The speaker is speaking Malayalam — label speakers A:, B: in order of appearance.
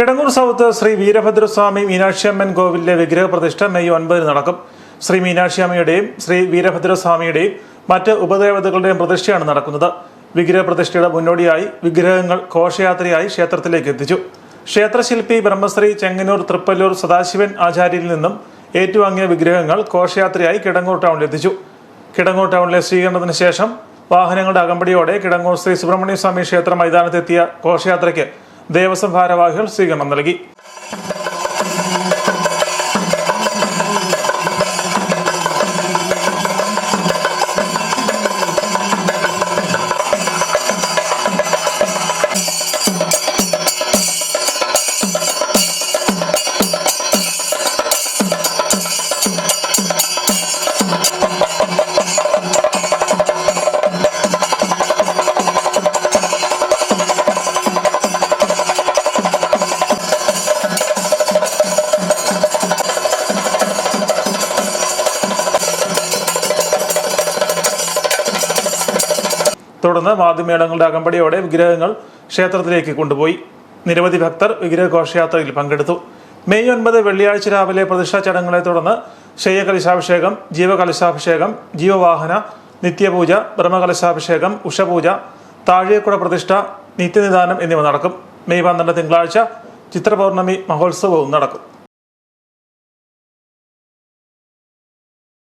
A: കിടങ്ങൂർ സൗത്ത് ശ്രീ വീരഭദ്രസ്വാമി മീനാക്ഷിയമ്മൻ കോവിലിലെ വിഗ്രഹ പ്രതിഷ്ഠ മെയ് ഒൻപതിന് നടക്കും. ശ്രീ മീനാക്ഷിയമ്മയുടെയും ശ്രീ വീരഭദ്രസ്വാമിയുടെയും മറ്റ് ഉപദേവതകളുടെയും പ്രതിഷ്ഠയാണ് നടക്കുന്നത്. വിഗ്രഹ പ്രതിഷ്ഠയുടെ മുന്നോടിയായി വിഗ്രഹങ്ങൾ ഘോഷയാത്രയായി ക്ഷേത്രത്തിലേക്ക് എത്തിച്ചു. ക്ഷേത്രശില്പി ബ്രഹ്മശ്രീ ചെങ്ങന്നൂർ തൃപ്പല്ലൂർ സദാശിവൻ ആചാര്യയിൽ നിന്നും ഏറ്റുവാങ്ങിയ വിഗ്രഹങ്ങൾ ഘോഷയാത്രയായി കിടങ്ങൂർ ടൗണിൽ എത്തിച്ചു. കിടങ്ങൂർ ടൗണിലെ സ്വീകരണത്തിന് ശേഷം വാഹനങ്ങളുടെ അകമ്പടിയോടെ കിടങ്ങൂർ ശ്രീ സുബ്രഹ്മണ്യ സ്വാമി ക്ഷേത്ര മൈതാനത്തെത്തിയ ഘോഷയാത്രയ്ക്ക് ദേവസ്വം ഭാരവാഹികൾ സ്വീകരണം നൽകി തുടർന്ന് വാദ്യമേളങ്ങളുടെ അകമ്പടിയോടെ വിഗ്രഹങ്ങൾ ക്ഷേത്രത്തിലേക്ക് കൊണ്ടുപോയി. നിരവധി ഭക്തർ വിഗ്രഹഘോഷയാത്രയിൽ പങ്കെടുത്തു. മെയ് ഒൻപത് വെള്ളിയാഴ്ച രാവിലെ പ്രതിഷ്ഠാ ചടങ്ങുകളെ തുടർന്ന് ശയ്യകലശാഭിഷേകം ജീവകലശാഭിഷേകം ജീവവാഹന നിത്യപൂജ ബ്രഹ്മകലശാഭിഷേകം ഉഷപൂജ താഴേക്കുട പ്രതിഷ്ഠ നിത്യനിദാനം എന്നിവ നടക്കും. മെയ് പന്ത്രണ്ട് തിങ്കളാഴ്ച ചിത്രപൗർണമി മഹോത്സവവും നടക്കും.